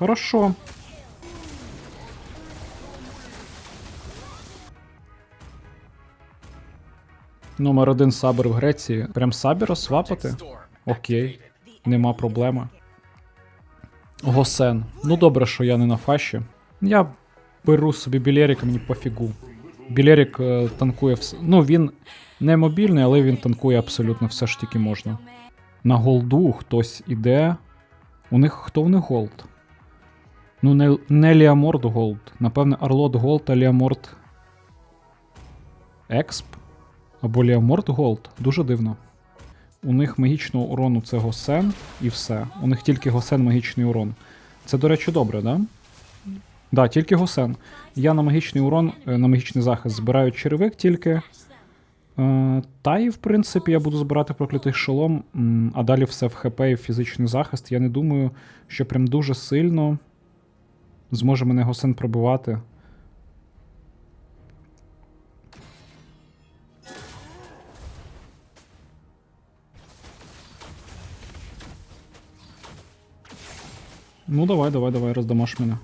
Хорошо. Номер один сабер в Греції. Прям сабера свапати? Окей, нема проблеми. Госен. Ну добре, що я не на фаші. Я беру собі Білеріка, мені пофігу. Білерік е, танкує все. Ну, він не мобільний, але він танкує абсолютно все ж тільки можна. На голду хтось іде. У них хто в них голд? Ну, не, не Ліаморд Голд. Напевне, Арлот Голд, а Ліаморд. Експ? Або Ліаморд Голд. Дуже дивно. У них магічного урону це Госен і все. У них тільки Госен магічний урон. Це, до речі, добре, да? Да, тільки Госен. Я на магічний урон, е, на магічний захист збираю черевик тільки. Е, Та і в принципі я буду збирати проклятий шолом, а далі все в ХП і в фізичний захист. Я не думаю, що прям дуже сильно зможе мене Госен пробивати. Ну, давай, давай, давай, роздамаш мене.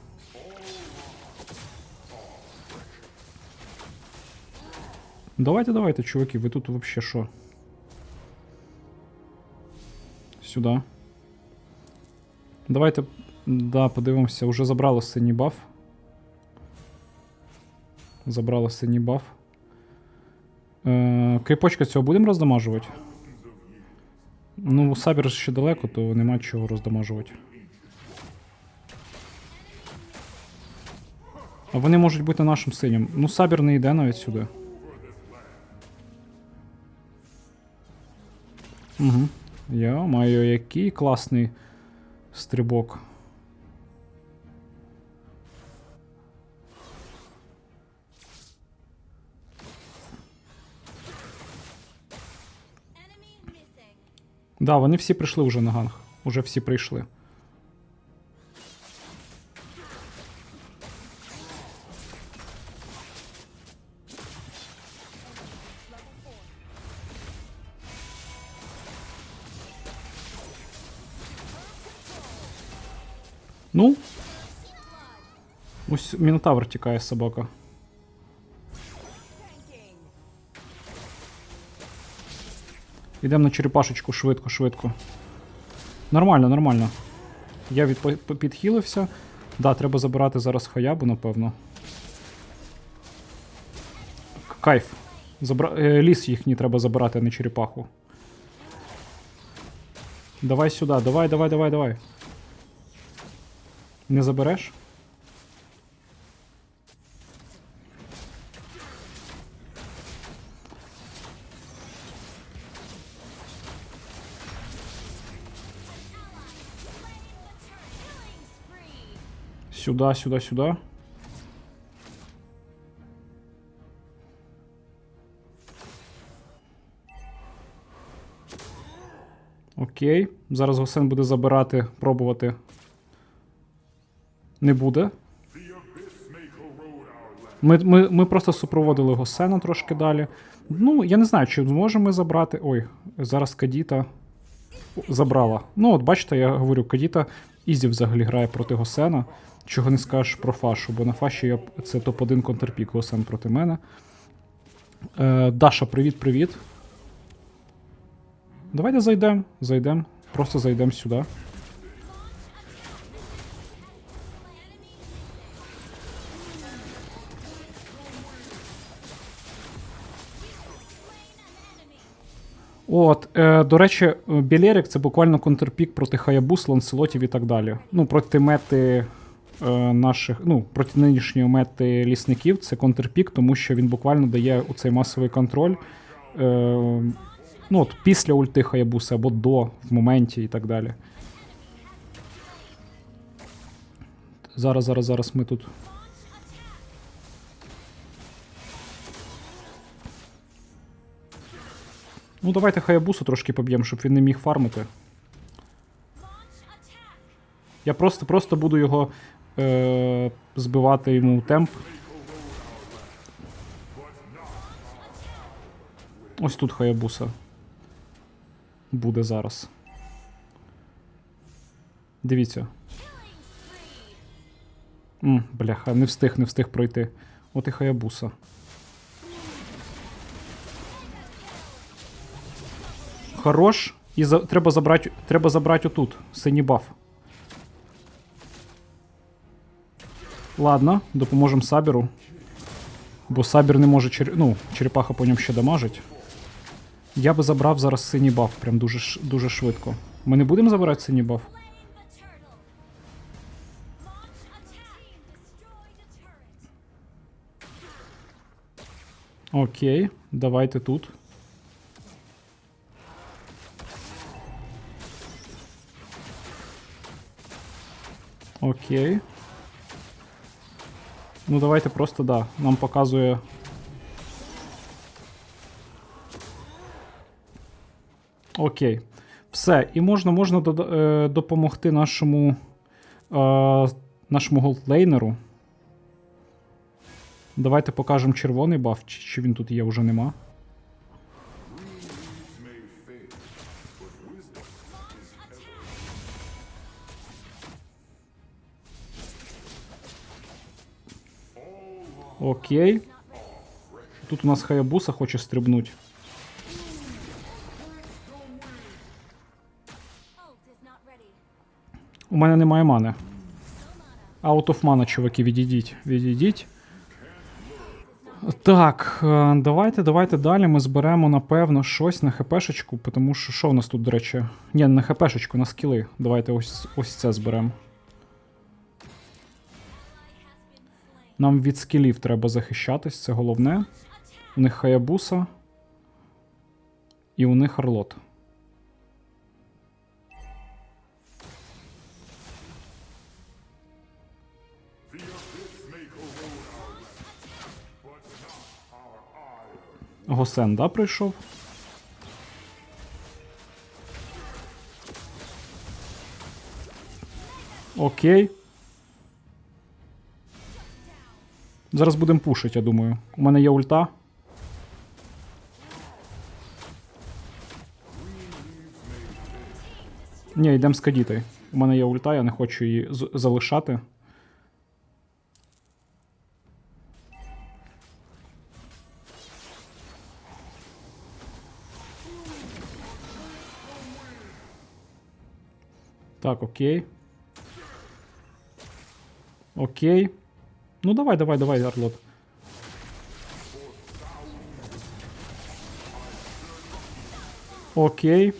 Давайте, давайте, чуваки, ви тут вообще що? Сюди. Давайте, да, подивимося, уже забрали синій баф. Забрали синій баф. Е, кріпочка цього будемо роздамажувати? Ну, сабір ще далеко, то нема чого роздамажувати. А вони можуть бути нашим синім. Ну, сабір не йде навіть сюди. Угу. Я маю який класний стрибок. Да, вони всі прийшли вже на ганг. Уже всі прийшли. Ну. Ось Мінотавр тікає собака. Йдемо на черепашечку швидко, швидко. Нормально, нормально. Я від... підхилився. Да, треба забирати зараз хаябу, напевно. Кайф. Забра... е, Ліс їхній треба забирати, а не черепаху. Давай сюди, давай, давай, давай, давай. Не забереш? Сюда, сюда, сюда. Окей. Зараз Госен буде забирати, пробувати. Не буде. Ми, ми, ми просто супроводили Госена трошки далі. Ну, я не знаю, чи зможемо ми забрати. Ой, зараз Кадіта забрала. Ну, от бачите, я говорю, Кадіта Ізі взагалі грає проти Госена. Чого не скажеш про Фашу, бо на Фаші я, це топ-1 контрпік Госен проти мене. Е, Даша, привіт-привіт. Давайте зайдемо. Зайдемо. Просто зайдемо сюди. От, е, до речі, Білерік це буквально контрпік проти Хаябус, Ланселотів і так далі. Ну, проти мети наших, ну, проти нинішньої мети лісників це контрпік, тому що він буквально дає оцей масовий контроль. Е, ну, от після ульти Хаябуса або до, в моменті і так далі. Зараз, зараз, зараз ми тут. Ну, давайте Хаябусу трошки поб'ємо, щоб він не міг фармити. Я просто, просто буду його е- збивати йому темп. Ось тут Хаябуса. Буде зараз. Дивіться. М, бляха, не встиг, не встиг пройти. От і хаябуса. Хорош. І за... треба забрати треба забрати отут. Синій баф. Ладно, допоможемо Сабіру. Бо Сабір не може чер... ну, черепаха по ньому ще дамажить. Я би забрав зараз синій баф, прям дуже, дуже швидко. Ми не будемо забирати синій баф? Окей, давайте тут. Окей. Ну давайте просто да. Нам показує. Окей. Все. І можна можна е, допомогти нашому е, нашому голдлейнеру. Давайте покажемо червоний баф, чи, чи він тут є, вже нема. Окей. Тут у нас Хаябуса хоче стрибнуть. У мене немає мани. Out of mana, чуваки, відійдіть. Відійдіть. Так, е, давайте, давайте далі ми зберемо, напевно, щось на хпшечку, тому що що в нас тут, до речі? Ні, не на хпшечку, на скіли. Давайте ось, ось це зберемо. Нам від скілів треба захищатись, це головне. У них Хаябуса. І у них Орлот. Госен, да, прийшов? Окей. Зараз будемо пушити, я думаю. У мене є ульта. Ні, йдемо з Кадітою. У мене є ульта, я не хочу її залишати. Так, окей. Окей. Ну давай, давай, давай, Арлот. Окей.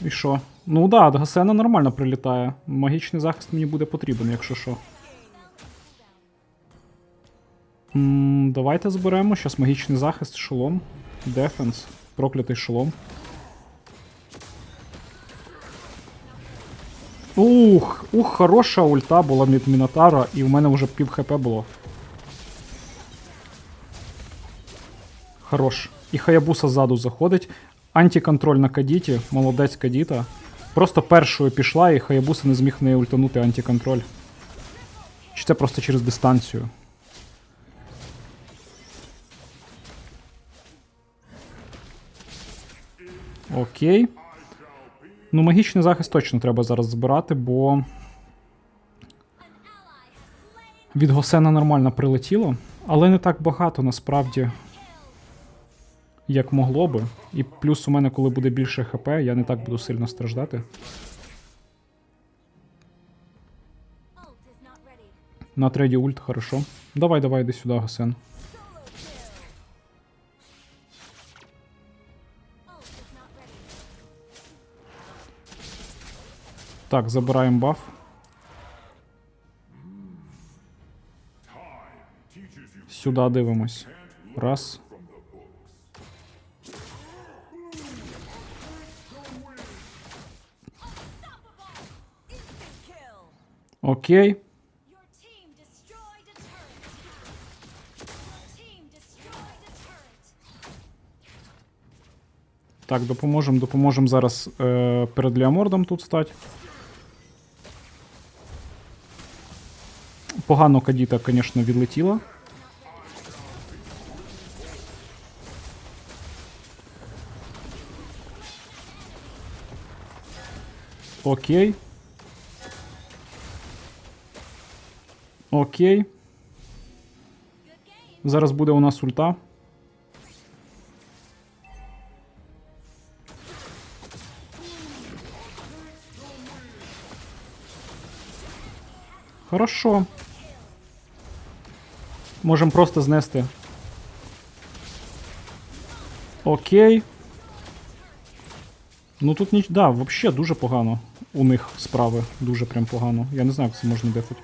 І що? Ну да, Гасена нормально прилітає. Магічний захист мені буде потрібен, якщо що. м давайте зберемо. Щас магічний захист, шолом. Дефенс. Проклятий шолом. Ух, ух, хороша ульта була від Мінотара, і в мене вже пів хп було. Хорош. І Хаябуса ззаду заходить. Антиконтроль на Кадіті, молодець Кадіта. Просто першою пішла, і Хаябуса не зміг в неї ультанути антиконтроль. Чи це просто через дистанцію? Окей. Ну, магічний захист точно треба зараз збирати, бо. Від Госена нормально прилетіло, але не так багато насправді, як могло би. І плюс у мене, коли буде більше ХП, я не так буду сильно страждати. На треді ульт, хорошо. Давай, давай, йди сюди, Гасен. Так, забираємо баф. Сюди дивимось. Раз. Окей. Так, допоможемо, допоможемо зараз е, перед Леомордом тут стати. Погано Кадіта, звісно, відлетіла. Окей. Окей. Зараз буде у нас ульта. Хорошо. Можемо просто знести. Окей. Ну тут ніч. Да, взагалі дуже погано. У них справи. Дуже прям погано. Я не знаю, як це можна дефати.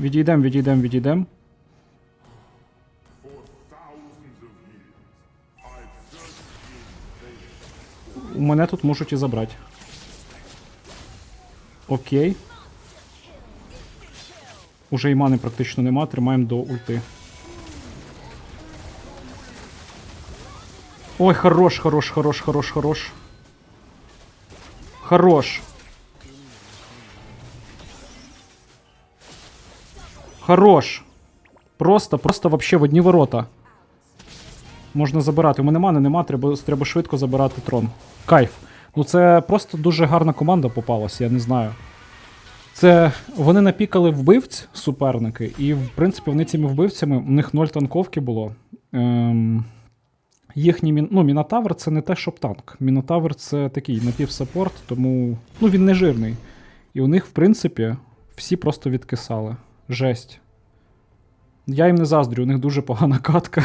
Відійдем, відійдем, відійдем. Мене тут можуть і забрати. Окей. Уже і мани практично нема, тримаємо до ульти. Ой, хорош, хорош, хорош, хорош, хорош. Хорош. Хорош. Просто, просто вообще в одні ворота. Можна забирати. У мене мани нема, треба, треба швидко забирати трон. Кайф. Ну це просто дуже гарна команда попалася, я не знаю. Це вони напікали вбивць, суперники, і в принципі вони цими вбивцями, у них ноль танковки було. Ем, їхній мін, ну, Мінотавр це не те, щоб танк. Мінотавр це такий напівсаппорт, тому ну, він не жирний. І у них, в принципі, всі просто відкисали. Жесть. Я їм не заздрю, у них дуже погана катка.